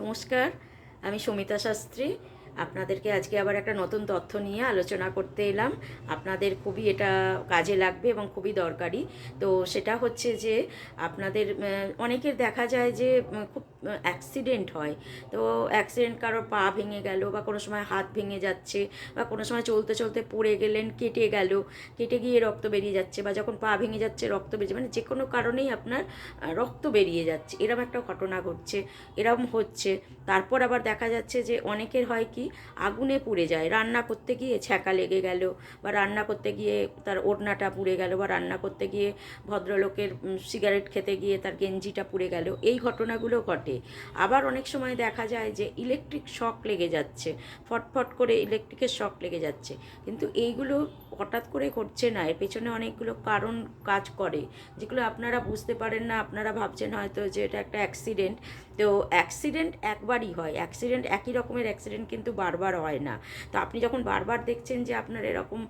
নমস্কার, আমি সমিতা শাস্ত্রী। আপনাদেরকে আজকে আবার একটা নতুন তথ্য নিয়ে আলোচনা করতে এলাম। আপনাদের খুবই এটা কাজে লাগবে এবং খুবই দরকারি। তো সেটা হচ্ছে যে, আপনাদের অনেকের দেখা যায় যে খুব অ্যাক্সিডেন্ট হয়। তো অ্যাক্সিডেন্ট কারোর পা ভেঙে গেল বা কোনো সময় হাত ভেঙে যাচ্ছে বা কোনো সময় চলতে চলতে পড়ে গেলেন, কেটে গেল, কেটে গিয়ে রক্ত বেরিয়ে যাচ্ছে বা যখন পা ভেঙে যাচ্ছে রক্ত বেরিয়ে মানে যে কোনো কারণেই আপনার রক্ত বেরিয়ে যাচ্ছে। এরকম একটা ঘটনা ঘটছে, এরকম হচ্ছে। তারপর আবার দেখা যাচ্ছে যে অনেকের হয় কি, আগুনে পুড়ে যায়, রান্না করতে গিয়ে ছ্যাঁকা লেগে গেল বা রান্না করতে গিয়ে তার ওড়নাটা পুড়ে গেল বা রান্না করতে গিয়ে ভদ্রলোকের সিগারেট খেতে গিয়ে তার গেঞ্জিটা পুড়ে গেল। এই ঘটনাগুলো ঘটে। আবার অনেক সময় দেখা যায় যে ইলেকট্রিক শক লেগে যাচ্ছে, ফটফট করে ইলেকট্রিকের শক লেগে যাচ্ছে। কিন্তু এইগুলো হঠাৎ করে ঘটছে না, এর পেছনে অনেকগুলো কারণ কাজ করে, যেগুলো আপনারা বুঝতে পারেন না, আপনারা ভাবছেন হয়তো যে এটা একটা অ্যাক্সিডেন্ট তো অ্যাক্সিডেন্ট একবারই হয় অ্যাক্সিডেন্ট একই রকমের অ্যাক্সিডেন্ট কিন্তু বারবার হয় না। তো আপনি যখন বারবার দেখছেন যে আপনার এরকম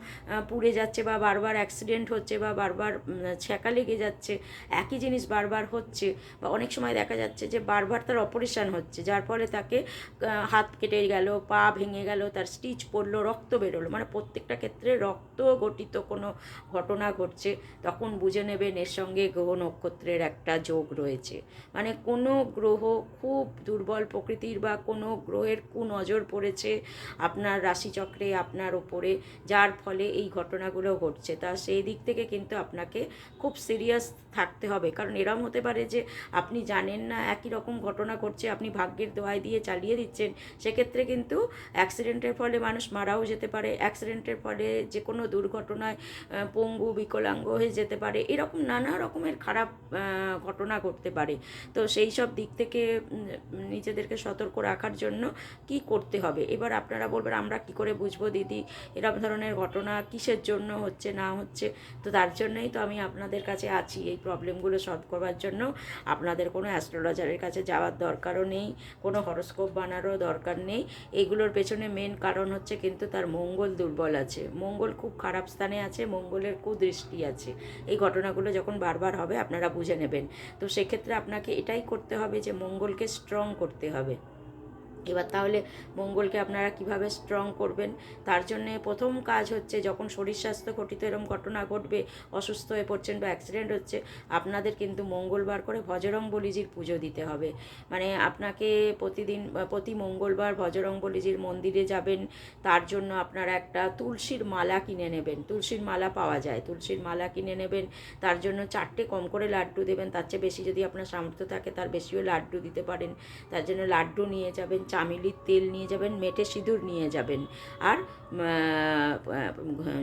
পুড়ে যাচ্ছে বা বারবার অ্যাক্সিডেন্ট হচ্ছে বা বারবার ছ্যাঁকা লেগে যাচ্ছে, একই জিনিস বারবার হচ্ছে, বা অনেক সময় দেখা যাচ্ছে যে বারবার তার অপারেশন হচ্ছে, যার ফলে তাকে হাত কেটে গেল, পা ভেঙে গেল, তার স্টিচ পড়ল, রক্ত বেরোলো। মানে প্রত্যেকটা ক্ষেত্রে রক্ত ঘটিত কোনো ঘটনা ঘটছে, তখন বুঝে নেবেন এর সঙ্গে গ্রহ নক্ষত্রের একটা যোগ রয়েছে। মানে কোনো গ্রহ খুব দুর্বল প্রকৃতির বা কোনো গ্রহের কুনজর পড়েছে আপনার রাশিচক্রে, আপনার ওপরে যার ফলে এই ঘটনাগুলো ঘটছে। তা সেই দিক থেকে কিন্তু আপনাকে খুব সিরিয়াস থাকতে হবে। কারণ এরম হতে পারে যে আপনি জানেন না, একই রকম ঘটনা ঘটছে, আপনি ভাগ্যের দোয়াই দিয়ে চালিয়ে দিচ্ছেন, সেক্ষেত্রে কিন্তু অ্যাক্সিডেন্টের ফলে মানুষ মারাও যেতে পারে অ্যাক্সিডেন্টের ফলে যে কোনো দুর্ঘটনায় পঙ্গু, বিকলাঙ্গ হয়ে যেতে পারে, এরকম নানা রকমের খারাপ ঘটনা ঘটতে পারে। তো সেই সব দিক থেকে নিজেদেরকে সতর্ক রাখার জন্য কি করতে হবে? এবার আপনারা বলবেন, আমরা কি করে বুঝব দিদি, এরকম ধরনের ঘটনা কিসের জন্য হচ্ছে, না হচ্ছে? তো তার জন্যই তো আমি আপনাদের কাছে আছি, এই প্রবলেমগুলো সলভ করবার জন্য। আপনাদের কোনো অ্যাস্ট্রোলজারের কাছে যাওয়ার দরকারও নেই, কোনো হরস্কোপ বানারও দরকার নেই। এগুলোর পেছনে মেন কারণ হচ্ছে কিন্তু তার মঙ্গল দুর্বল আছে। মঙ্গল খুব খারাপ স্থানে আছে, মঙ্গলের কুদৃষ্টি আছে। এই ঘটনাগুলো যখন বারবার হবে, আপনারা বুঝে নেবেন। তো সেক্ষেত্রে আপনাকে এটাই করতে হবে যে মঙ্গলকে স্ট্রং করতে হবে। এবার তাহলে মঙ্গলকে আপনারা কীভাবে স্ট্রং করবেন? তার জন্যে প্রথম কাজ হচ্ছে যখন শরীর স্বাস্থ্য ঘটিত এরকম ঘটনা ঘটবে, অসুস্থ হয়ে পড়ছেন বা অ্যাক্সিডেন্ট হচ্ছে, আপনাদের কিন্তু মঙ্গলবার করে ভজরং বলিজির পুজো দিতে হবে। মানে আপনাকে প্রতিদিন, প্রতি মঙ্গলবার ভজরং বলিজির মন্দিরে যাবেন, তার জন্য আপনারা একটা তুলসীর মালা কিনে নেবেন। তুলসীর মালা পাওয়া যায়, তুলসীর মালা কিনে নেবেন, তার জন্য চারটে কম করে লাড্ডু দেবেন, তার চেয়ে বেশি যদি আপনার সামর্থ্য থাকে, তার বেশিও লাড্ডু দিতে পারেন, তার জন্য লাড্ডু নিয়ে যাবেন চামেলির তেল নিয়ে যাবেন, মেটে সিঁদুর নিয়ে যাবেন আর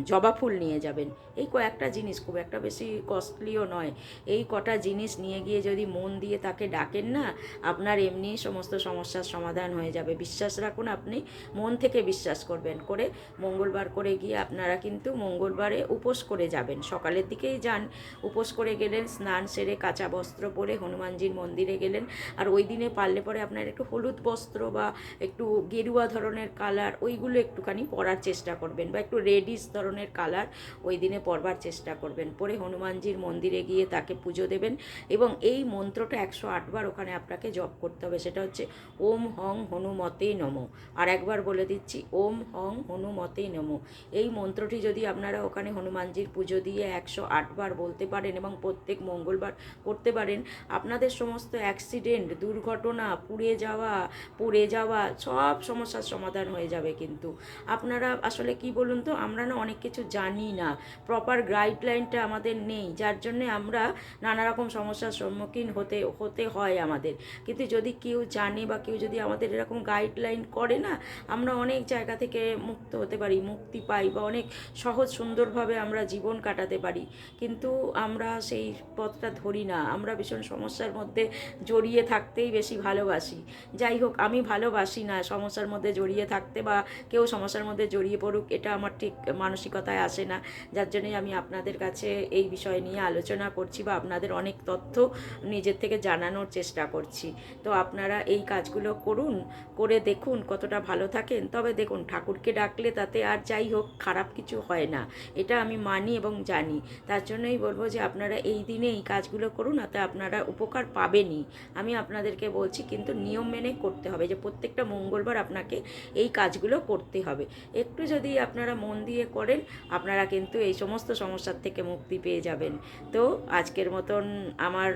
জবা ফুল নিয়ে যাবেন। এই কয়েকটা জিনিস খুব একটা বেশি কস্টলিও নয়। এই কটা জিনিস নিয়ে গিয়ে যদি মন দিয়ে তাকে ডাকেন না, আপনার এমনি সমস্ত সমস্যার সমাধান হয়ে যাবে। বিশ্বাস রাখুন আপনি মন থেকে বিশ্বাস করবেন। করে মঙ্গলবার করে গিয়ে আপনারা কিন্তু মঙ্গলবারে উপোস করে যাবেন। সকালের দিকেই যান, উপোস করে গেলেন, স্নান সেরে কাঁচা বস্ত্র পরে হনুমানজির মন্দিরে গেলেন। আর ওই দিনে পারলে পরে আপনার একটু হলুদ বস্ত্র বা একটু গেরুয়া ধরনের কালার ওইগুলো একটুখানি পরার চেষ্টা করবেন বা একটু রেডিশ ধরনের কালার ওই দিনে পরবার চেষ্টা করবেন। পরে হনুমানজির মন্দিরে গিয়ে তাকে পুজো দেবেন এবং এই মন্ত্রটা একশো আটবার ওখানে আপনাকে জপ করতে হবে। সেটা হচ্ছে, ওম হং হনুমতে নমো। আর একবার বলে দিচ্ছি, ওম হং হনুমতে নমো। এই মন্ত্রটি যদি আপনারা ওখানে হনুমানজির পুজো দিয়ে একশো আটবার বলতে পারেন এবং প্রত্যেক মঙ্গলবার করতে পারেন, আপনাদের সমস্ত অ্যাক্সিডেন্ট দুর্ঘটনা, পুড়ে যাওয়া, পড়ে যাওয়া, সব সমস্যার সমাধান হয়ে যাবে কিন্তু। আপনারা আসলে কি বলুন তো, আমরা না অনেক কিছু জানি না। প্রপার গাইডলাইনটা আমাদের নেই, যার জন্যে আমরা নানা রকম সমস্যার সম্মুখীন হতে হতে হয় আমাদের। কিন্তু যদি কেউ জানে বা কেউ যদি আমাদের এরকম গাইডলাইন করে না, আমরা অনেক জায়গা থেকে মুক্ত হতে পারি, মুক্তি পাই বা অনেক সহজ সুন্দরভাবে আমরা জীবন কাটাতে পারি। কিন্তু আমরা সেই পথটা ধরি না, আমরা ভীষণ সমস্যার মধ্যে জড়িয়ে থাকতেই বেশি ভালোবাসি। যাই হোক, আমি ভালোবাসি না, সমস্যার মধ্যে জড়িয়ে থাকতে বা কেউ সমস্যার মধ্যে জড়িয়ে পড়ুক, এটা আমার ঠিক মানসিকতায় আসে না। যার জন্যই আমি আপনাদের কাছে এই বিষয় নিয়ে আলোচনা করছি বা আপনাদের অনেক তথ্য নিজের থেকে জানানোর চেষ্টা করছি। তো আপনারা এই কাজগুলো করুন, করে দেখুন কতটা ভালো থাকেন। তবে দেখুন, ঠাকুরকে ডাকলে তাতে আর যাই হোক, খারাপ কিছু হয় না। এটা আমি মানি এবং জানি। তার জন্যই বলব যে আপনারা এই দিনে এই কাজগুলো করুন, তাতে আপনারা উপকার পাবেনই। আমি আপনাদেরকে বলছি, কিন্তু নিয়ম মেনে করতে হবে যে প্রত্যেকটা মঙ্গলবার আপনাকে এই কাজগুলো করতে হবে। একটু যদি আপনারা মন দিয়ে করেন, আপনারা কিন্তু এই সমস্ত সমস্যার থেকে মুক্তি পেয়ে যাবেন। তো আজকের মতন আমার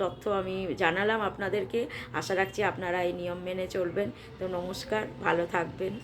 তথ্য আমি জানালাম আপনাদেরকে। আশা রাখছি আপনারা এই নিয়ম মেনে চলবেন। তো নমস্কার, ভালো থাকবেন।